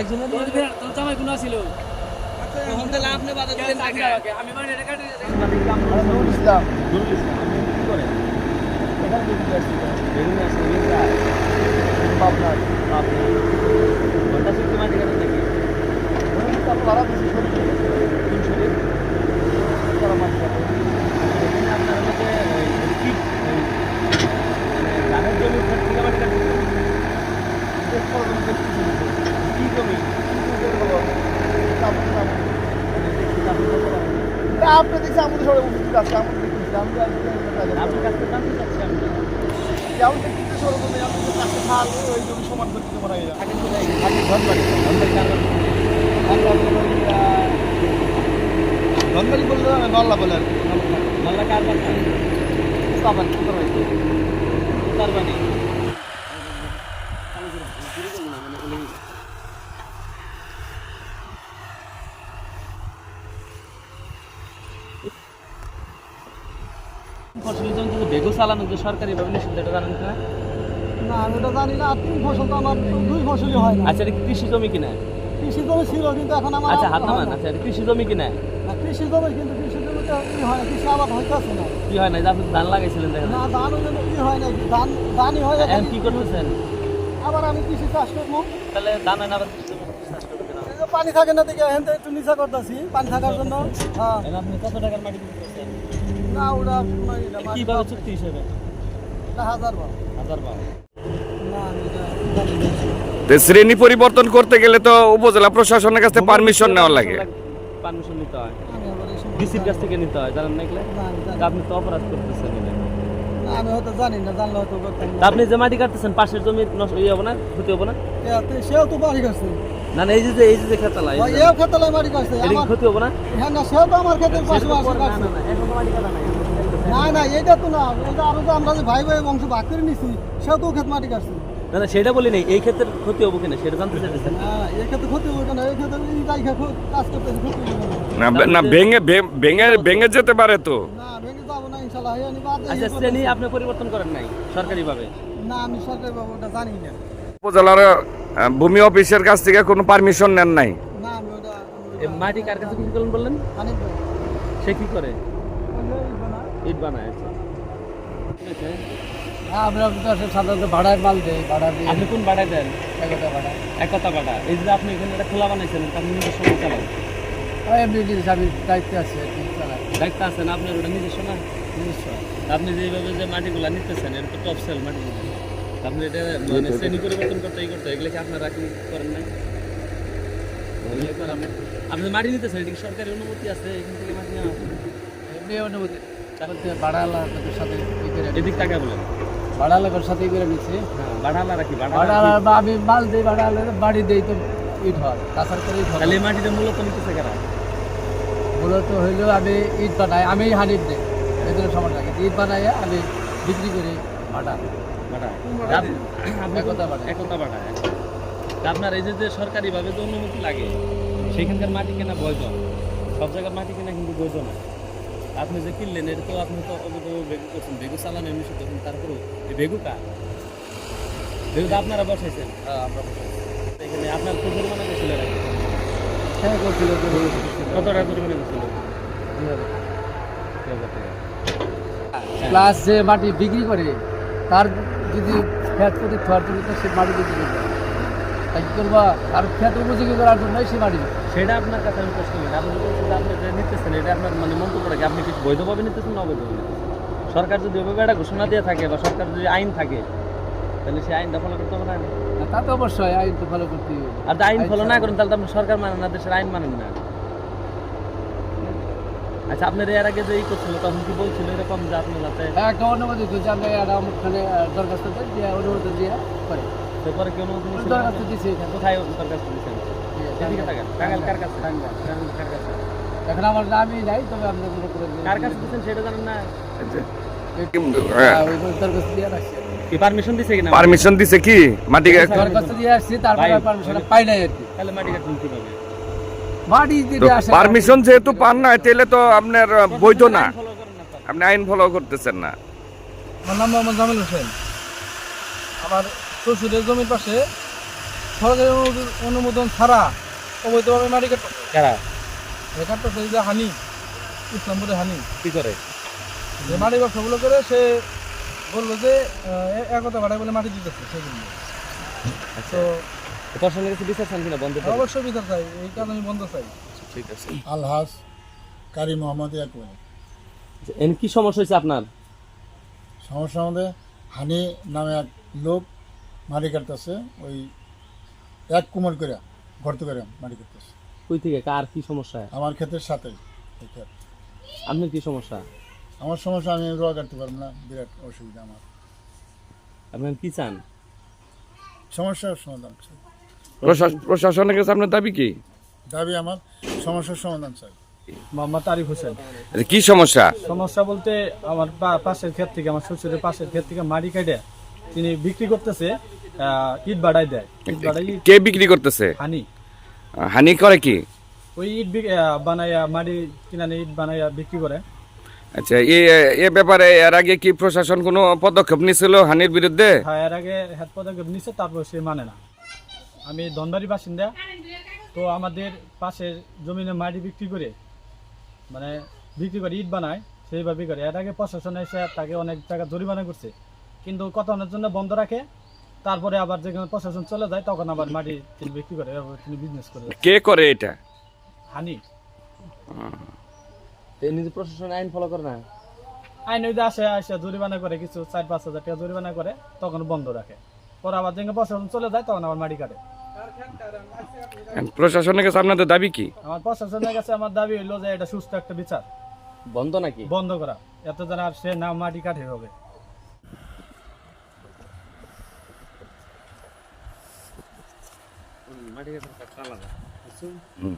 একজনের জামাই গুণা ছিল তখন তাহলে আপনি বাধা দিলেন চাকরি কাকে? আমাকে, আমি মানে এটা কাটি নুরুল ইসলাম নুরুল ইসলাম, আপনি কি করেন? এখানে বেগুন আসছিল বেগুনে আছে, বেগুন চায়। পাবনার আপনার ঘণ্টা চুক্তি মাটি কাটেন নাকি? তারপর ভাড়া দিয়েছি শরীর কোন শরীর? করা মাছ কাটে। এখানে আপনার মধ্যে ওই কি, ওই মানে ধানের জমি উপর থেকে মাটি কাটতেছেন? বেশ বড় জমি দেখতেছি নিচে। কি জমি? কি করব বলো? চাপতে চাপতে। মানে দেখছি আপনি কত টাকা? তা আপনি দেখছি আমাদের সবাই উপস্থিত আছে আমাদের দেখতেছি আমি আর কি জানি না কাজে। আপনার কাছ থেকে জানতে চাচ্ছি আমি। যেমন দেখতেছি সরজমে আমাদের কাছে খাল ওই জমি সমান করে দিতে পারা যায় ধনবাড়ি। ধনবাড়ি কার বাড়ি? ধনবাড়ি বললে নল্লা বলে আর কি মাল্লা কার বাড়ি? তার বাড়ি। ফসলি জমিতে বেগু চালানো যে সরকারি ভাবে নিষিদ্ধ? এটা জানেন কিনা? না আমি জানি না। তিন ফসল তো আমার দুই ফসলই হয় না। আচ্ছা এটা কৃষি জমি কিনা? কৃষি জমি ছিল কিন্তু এখন আমার আচ্ছা হাত হয় নামান। না। আচ্ছা কৃষি জমি কিনা? কৃষি জমি কিন্তু কৃষি জমিতে কি হয় না, কৃষি আবাদ হইতেছে না। কি হয় না আপনি ধান লাগাইছিলেন দেখেন। না ধান ওই কি হয় না ধান ধানই হয় না, এখন কি করতেছেন? আবার আমি কৃষি চাষ করব। তাহলে ধান হয় না আবার কৃষি চাষ এই পানি থাকে না দেখে এখান থেকে একটু নিচা করতেছি পানি থাকার জন্য। হ্যাঁ। আপনি কত টাকার মাটি না ওটা নয় না, মাটি কীভাবে চুক্তি হিসেবে? হাজার বার। হাজার বার। শ্রেণি পরিবর্তন করতে গেলে তো উপজেলা প্রশাসনের কাছে পারমিশন নেওয়া লাগে। পারমিশন নিতে হয়। ডিসির কাছ থেকে নিতে হয় জানেন না এগুলা? আপনি তো অপরাধ করতেছেন না, আমি হয়তো জানি না জানলে হয়তো আপনি যে মাটি কাটতেছেন পাশের জমি নষ্ট ইয়ে হব না ক্ষতি হব না? সেও তো বাড়ি গেছে। না না এই যে এই যে খেতালা এই গেছে এটা ক্ষতি হব না? হ্যাঁ না সেও তো আমার ক্ষেতের পাশে সেটা না, না, না, এখন তো মাটি কাটা নাই। না না এইটা তো না এটা আরও তো আমরা যে ভাই ভাই বংশ ভাগ করে নিছি সেও তো ক্ষেত মাটি কাটছে। না না সেটা বলি নাই এই ক্ষেত্রে ক্ষতি হব কিনা সেটা জানতে চাইতেছেন না এই ক্ষেত্রে ক্ষতি হবে না এই ক্ষেত্রে খুব কাজ ক্ষতি না না ভেঙে ভেঙে ভেঙে যেতে পারে তো। না ভেঙে যাব না দিয়ে আচ্ছা শ্রেণি আপনি পরিবর্তন করেন নাই সরকারি ভাবে না আমি সরকারি বাবু ওটা জানি না। উপজেলার ভূমি অফিসের কাছ থেকে কোনো পারমিশন নেন নাই। না আমি মাটি কার কাছে বিক্রি করলেন বললেন সে কি করে? বানায়। ইট বানায় আচ্ছা। হ্যাঁ আমরা সাধারণত ভাড়ায় মাল দেই ভাড়া দিয়ে আপনি কোন দেন? ভাড়া। একতা এই যে আপনি এখানে একটা খোলা বানাইছেন এটা আপনি নিজের সময় চালান। এমনি জিনিস আমি দায়িত্বে আছি আর কি চালাই দায়িত্ব আছেন আপনার? ওটা নিজস্ব না? নিজস্ব। আপনি যেভাবে যে মাটিগুলো নিতেছেন এটা তো টপ সেল মাটিগুলো। আপনি এটা মানে শ্রেণি পরিবর্তন করতে এই করতে এগুলো কি আপনারা কি করেন না। আপনি মাটি নিতেছেন এটা সরকারি অনুমতি আছে? এখান থেকে মাটি নেওয়া এমনি অনুমতি। সাথে ই করে এদিক টাকা বলেন। ভাড়াওয়ালার সাথে করে নিচ্ছি হ্যাঁ বা আমি মাল দিই বাড়ি দেই তো ইট হয় কাঁচার করে ইট হয়। তাহলে এই মাটিটা মূলত নিতেছে কারা? মূলত হইলেও আমি ইট বানাই আমি হানিফ দেই। এদের সময় ইট বানাই আমি বিক্রি করি ভাড়া একতা আপনার এই যে সরকারিভাবে যে অনুমতি লাগে সেখানকার মাটি কেনা বৈধ। সব জায়গার মাটি কেনা কিন্তু বৈধ না। আপনি যে কিনলেন এটা তো আপনি তো অবৈধ বেগু করছেন। বেগু চালানো নিষেধ করছেন তারপরেও এই বেগু কা বেগু তো আপনারা বসাইছেন এখানে আপনার তো জরিমানা গেছিল হ্যাঁ করছিল কত টাকা জরিমানা প্লাস যে মাটি বিক্রি করে তার যদি ফ্যাট প্রতি থার জন্য সে মাটি বিক্রি করবে তাই কি করবা? আর ফ্যাট উপযোগী করার জন্য সে মাটি সেটা আপনার কাছে আমি প্রশ্ন করি। আপনি আপনি যে নিতেছেন এটা আপনার মানে মন্তব্যটা কি আপনি কি বৈধভাবে নিতেছেন না অবৈধভাবে নিতেছেন? সরকার যদি ওইভাবে একটা ঘোষণা দিয়ে থাকে বা সরকার যদি আইন থাকে তাহলে সেই আইনটা ফলো করতে হবে না? না, তা তো অবশ্যই আইন তো ফলো করতেই হবে। আর আইন ফলো না করেন তাহলে তো আপনি সরকার মানেন না দেশের আইন মানেন না। আচ্ছা আপনার এর আগে যে ই করছিল তখন কি বলছিল এরকম যে আপনার হ্যাঁ, একটা অনুমতি দিচ্ছে আমি একটা অমুকখানে দরখাস্ত দেয় দিয়ে অনুমতি দিয়ে করে। তারপরে কি অনুমতি দরখাস্ত দিয়েছি কোথায় দরখাস্ত দিয়েছেন কার কাছে? কার কাছে? এখন আমার নামই নাই তবে আপনি মনে করে দিন। কার কাছে দিয়েছেন সেটা জানেন না? হ্যাঁ, ওই দরখাস্ত দিয়ে কি পারমিশন দিছে কিনা? পারমিশন দিছে কি? মাটি দরখাস্ত দিয়ে আসছি তারপরে পারমিশন পাই নাই আর কি। তাহলে মাটি কীভাবে? আসে পারমিশন যেহেতু পান না তাহলে তো আপনার বৈধ না। আপনি আইন ফলো করতেছেন না। আমার নাম মোহাম্মদ জামিল হোসেন। আমার শ্বশুরের জমির পাশে সরকারি অনুমোদন- অনুমোদন ছাড়া অবৈধভাবে মাটি কাটতে কারা? কাটতেছে যে হানি ইসলামপুরে হানি। কি করে? যে মাটি ব্যবসাগুলো করে সে বলল যে একতা ভাড়ায় বলে মাটি দিতেছে সেগুলো আচ্ছা। তো প্রশাসনের কাছে বিচার চান কিনা? বন্ধ? অবশ্যই বিচার চাই এই কাজ আমি বন্ধ চাই। ঠিক আছে। আলহাজ কারি মোহাম্মদ ইয়াকুব। এন কি সমস্যা হয়েছে আপনার? সমস্যা আমাদের হানি নামে এক লোক মাটি কাটতেছে ওই এক কুমল করে গর্ত করে মাটি কাটতেছে। কই থেকে? কার কি সমস্যা? আমার ক্ষেতের ক্ষেত। আপনার কি সমস্যা? আমার সমস্যা আমি রোয়া কাটতে পারব না বিরাট অসুবিধা আমার। আপনি কি চান? সমস্যার সমাধান চাই। প্রশাসনের কাছে আপনার দাবি কি? দাবি আমার। সমস্যার সমাধান চাই মোহাম্মদ আরিফ হোসেন। কি সমস্যা? সমস্যা বলতে আমার পা- পাশের ক্ষেত থেকে আমার শ্বশুরের পাশের ক্ষেত থেকে মাটি কেটে তিনি বিক্রি করতেছে ইট বাড়াই দেয়। ইট বাড়াই কে বিক্রি করতেছে? হানি। হানি করে কি? ওই ইট বানাইয়া মাটি কিনানে ইট বানাইয়া বিক্রি করে। আচ্ছা এ এ ব্যাপারে এর আগে কি প্রশাসন কোনো পদক্ষেপ নিয়েছিল হানির বিরুদ্ধে? হ্যাঁ এর আগে পদক্ষেপ নিচ্ছে তারপর সে মানে না। আমি ধনবাড়ি বাসিন্দা তো আমাদের পাশের জমিনে মাটি বিক্রি করে মানে বিক্রি করে ইট বানায় সেইভাবে করে। এর আগে প্রশাসন এসে তাকে অনেক টাকা জরিমানা করছে কিন্তু কতক্ষণের জন্য বন্ধ রাখে তারপরে আবার যেখানে প্রশাসন চলে যায় তখন আবার মাটি তিনি বিক্রি করে এভাবে তিনি বিজনেস করে। কে করে এটা? হানি। নিজে প্রশাসন আইন ফলো করে না? আইন ওই আসে আসে জরিমানা করে কিছু চার পাঁচ হাজার টাকা জরিমানা করে তখন বন্ধ রাখে। পরে আবার যেখানে প্রশাসন চলে যায় তখন আবার মাটি কাটে। প্রশাসনের কাছে আপনাদের দাবি কি? আমার প্রশাসনের কাছে আমার দাবি হইল যে এটা সুস্থ একটা বিচার। বন্ধ নাকি? বন্ধ করা। এত যেন আর সে না মাটি কাঠে হবে। মাটি কাটা আলাদা। হুম।